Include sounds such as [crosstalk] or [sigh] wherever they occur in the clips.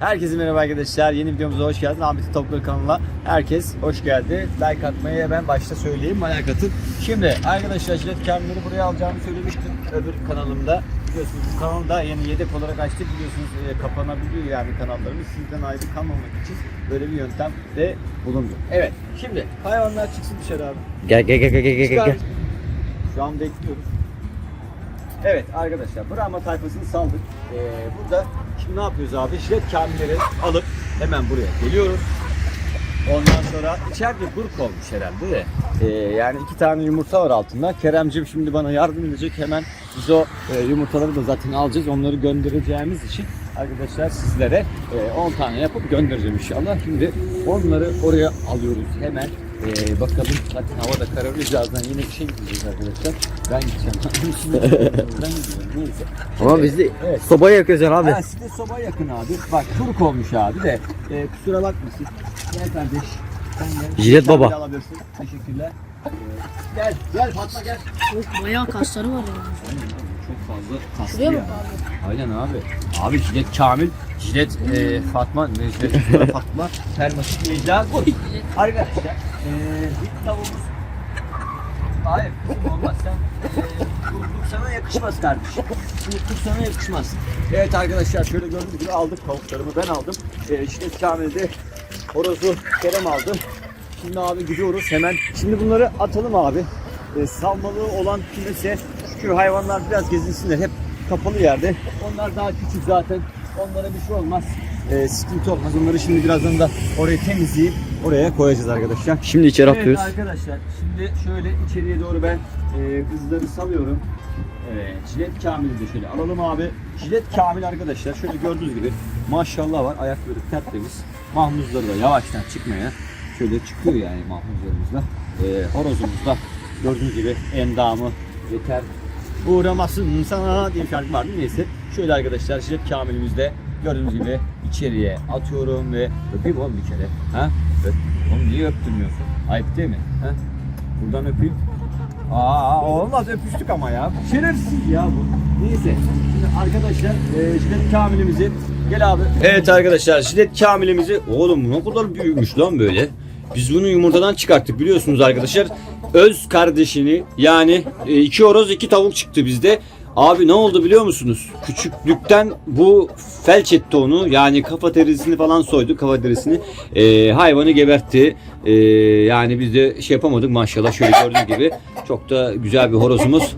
Herkese merhaba arkadaşlar. Yeni videomuza hoş geldiniz. Ahmet'in Topları kanalına herkes hoş geldi. Like atmayı ben başta söyleyeyim. Like atın. Şimdi arkadaşlar jilet kamilleri buraya alacağımı söylemiştim öbür kanalımda. Biliyorsunuz bu kanalı da yeni yedek olarak açtık. Biliyorsunuz e, kapanabiliyor yani kanallarımız. Sizden ayrı kalmamak için böyle bir yöntem de bulundu. Evet. Şimdi hayvanlar çıksın dışarı abi. Gel gel gel gel gel gel. Çıkar. gel. Şu an bekliyoruz. Evet arkadaşlar Brahma tayfasını saldık. Ee, burada şimdi ne yapıyoruz abi? Jilet kamilleri alıp hemen buraya geliyoruz. Ondan sonra içeride burk olmuş herhalde de. Ee, yani iki tane yumurta var altında. Keremcim şimdi bana yardım edecek. Hemen biz o e, yumurtaları da zaten alacağız. Onları göndereceğimiz için arkadaşlar sizlere e, 10 tane yapıp göndereceğim inşallah. Şimdi onları oraya alıyoruz hemen. Ee, bakalım zaten hava da kararıyor. Birazdan yine bir şey gideceğiz arkadaşlar. Ben gideceğim. [laughs] ben gidiyorum. Neyse. Ama biz de Evet. sobaya yakacaksın abi. Ha, sizde soba yakın abi. Bak turk olmuş abi de. E, kusura bakmasın. Gel kardeş. Sen gel. Jilet Sen baba. de alabilirsin. Teşekkürler. Ee, gel, gel Fatma gel. Çok bayağı kasları var ya. Çok fazla kaslı Şuraya ya. Aynen abi. Abi jilet Kamil, jilet e, Fatma, ne jilet Fatma, termosit Necla koy. Arkadaşlar, e, bir tavuğumuz. Hayır, olmaz sen. E, sana yakışmaz kardeşim. Kuruluk sana yakışmaz. Evet arkadaşlar şöyle gördüğünüz gibi aldık tavuklarımı ben aldım. E, jilet Kamil'de horozu Kerem aldı. Şimdi abi gidiyoruz hemen. Şimdi bunları atalım abi. E, salmalı olan kimse çünkü hayvanlar biraz gezinsinler. Hep kapalı yerde. Onlar daha küçük zaten. Onlara bir şey olmaz. E, sıkıntı olmaz. Onları şimdi birazdan da orayı temizleyip oraya koyacağız arkadaşlar. Şimdi içeri Evet atıyoruz. arkadaşlar şimdi şöyle içeriye doğru ben e, kızları salıyorum. Evet, jilet Kamil'i de şöyle alalım abi. Jilet Kamil arkadaşlar şöyle gördüğünüz gibi maşallah var ayakları tertemiz. Mahmuzları da yavaştan çıkmaya şöyle çıkıyor yani mahmuzlarımızda. E, horozumuz da gördüğünüz gibi endamı yeter. Uğramasın sana diye bir şarkı vardı neyse. Şöyle arkadaşlar jilet Kamil'imizde gördüğünüz gibi içeriye atıyorum ve öpeyim oğlum bir kere. Ha? Oğlum niye öptürmüyorsun? Ayıp değil mi? Ha? Buradan öpeyim. Aa olmaz öpüştük ama ya. Şerefsiz ya bu. Neyse. Şimdi arkadaşlar e, jilet kamilimizi gel abi. Evet arkadaşlar jilet kamilimizi oğlum ne kadar büyümüş lan böyle. Biz bunu yumurtadan çıkarttık biliyorsunuz arkadaşlar. Öz kardeşini yani e, iki horoz iki tavuk çıktı bizde. Abi ne oldu biliyor musunuz? Küçüklükten bu felç etti onu. Yani kafa derisini falan soydu kafa derisini. E, hayvanı gebertti. E, yani biz de şey yapamadık maşallah şöyle gördüğünüz gibi. Çok da güzel bir horozumuz.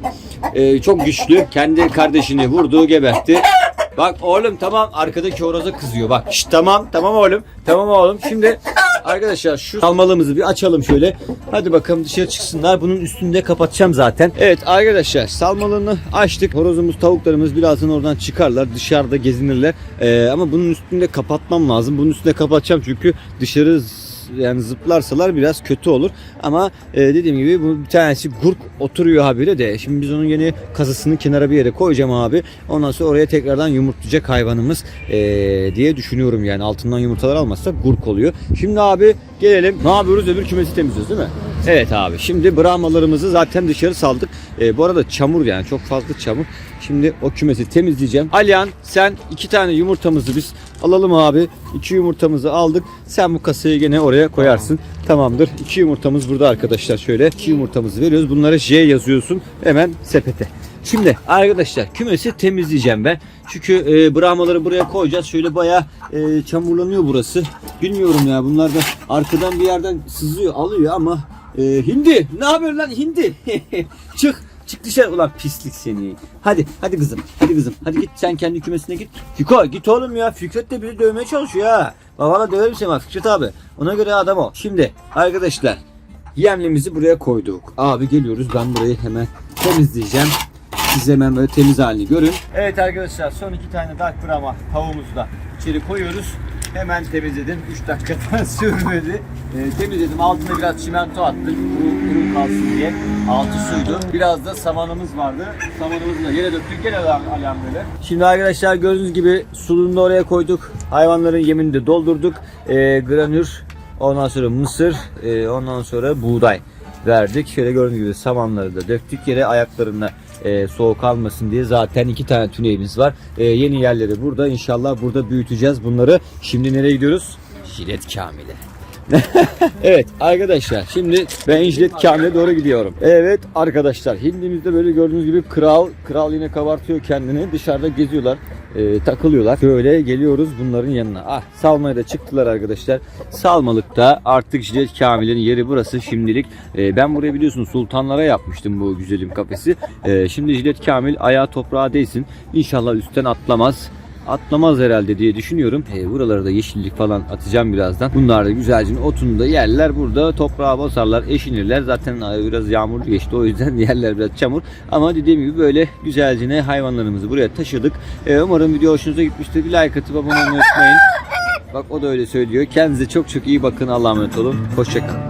E, çok güçlü. Kendi kardeşini vurdu gebertti. Bak oğlum tamam arkadaki horoza kızıyor. Bak şşt, tamam tamam oğlum. Tamam oğlum. Şimdi arkadaşlar şu salmalımızı bir açalım şöyle. Hadi bakalım dışarı çıksınlar. Bunun üstünde kapatacağım zaten. Evet arkadaşlar salmalını açtık. Horozumuz tavuklarımız birazdan oradan çıkarlar. Dışarıda gezinirler. Ee, ama bunun üstünde kapatmam lazım. Bunun üstünde kapatacağım çünkü dışarı yani zıplarsalar biraz kötü olur. Ama e, dediğim gibi bu bir tanesi gurk oturuyor habire de. Şimdi biz onun yeni kazısını kenara bir yere koyacağım abi. Ondan sonra oraya tekrardan yumurtlayacak hayvanımız e, diye düşünüyorum yani. Altından yumurtalar almazsak gurk oluyor. Şimdi abi gelelim. Ne yapıyoruz? Öbür kümesi temizliyoruz değil mi? Evet abi. Şimdi brahmalarımızı zaten dışarı saldık. E, bu arada çamur yani çok fazla çamur. Şimdi o kümesi temizleyeceğim. Alihan sen iki tane yumurtamızı biz alalım abi. İki yumurtamızı aldık. Sen bu kasayı gene oraya koyarsın. Tamamdır. İki yumurtamız burada arkadaşlar. Şöyle iki yumurtamızı veriyoruz. Bunlara J yazıyorsun. Hemen sepete. Şimdi arkadaşlar kümesi temizleyeceğim ben. Çünkü e, brahmaları buraya koyacağız. Şöyle bayağı e, çamurlanıyor burası. Bilmiyorum ya bunlar da arkadan bir yerden sızıyor alıyor ama e, hindi ne yapıyorsun lan hindi? [laughs] Çık Çık dışarı ulan pislik seni. Hadi hadi kızım. Hadi kızım. Hadi git sen kendi kümesine git. Fiko git oğlum ya. Fikret de bizi dövmeye çalışıyor ha. Babana döverim seni bak Fikret abi. Ona göre adam o. Şimdi arkadaşlar yemlimizi buraya koyduk. Abi geliyoruz ben burayı hemen temizleyeceğim. Siz hemen böyle temiz halini görün. Evet arkadaşlar son iki tane dark brahma tavuğumuzu da içeri koyuyoruz. Hemen temizledim. 3 dakikadan [laughs] sürmedi. Ee, temizledim. Altına biraz çimento attık. Kuru, kuru kalsın diye. Altı suydu. Biraz da samanımız vardı. Samanımızı da yere döktük. Gene böyle. Şimdi arkadaşlar gördüğünüz gibi suluğunu da oraya koyduk. Hayvanların yemini de doldurduk. Ee, granür, ondan sonra mısır, e, ondan sonra buğday verdik. Şöyle gördüğünüz gibi samanları da döktük yere ayaklarına e, soğuk almasın diye zaten iki tane tüneyimiz var. E, yeni yerleri burada. İnşallah burada büyüteceğiz bunları. Şimdi nereye gidiyoruz? Jilet Kamil'e. [laughs] evet arkadaşlar şimdi ben Jilet Kamil'e doğru gidiyorum. Evet arkadaşlar hindimizde böyle gördüğünüz gibi kral kral yine kabartıyor kendini dışarıda geziyorlar e, takılıyorlar. Şöyle geliyoruz bunların yanına. Ah salmaya da çıktılar arkadaşlar. Salmalıkta artık Jilet Kamil'in yeri burası şimdilik. E, ben buraya biliyorsunuz sultanlara yapmıştım bu güzelim kafesi. E, şimdi Jilet Kamil ayağı toprağa değsin. İnşallah üstten atlamaz atlamaz herhalde diye düşünüyorum. E, buralara da yeşillik falan atacağım birazdan. Bunlar da güzelce otunu da yerler burada toprağa basarlar, eşinirler. Zaten e, biraz yağmurlu geçti o yüzden [laughs] yerler biraz çamur. Ama dediğim gibi böyle güzelce hayvanlarımızı buraya taşıdık. E, umarım video hoşunuza gitmiştir. Bir like atıp abone olmayı unutmayın. Bak o da öyle söylüyor. Kendinize çok çok iyi bakın. Allah'a emanet olun. Hoşçakalın.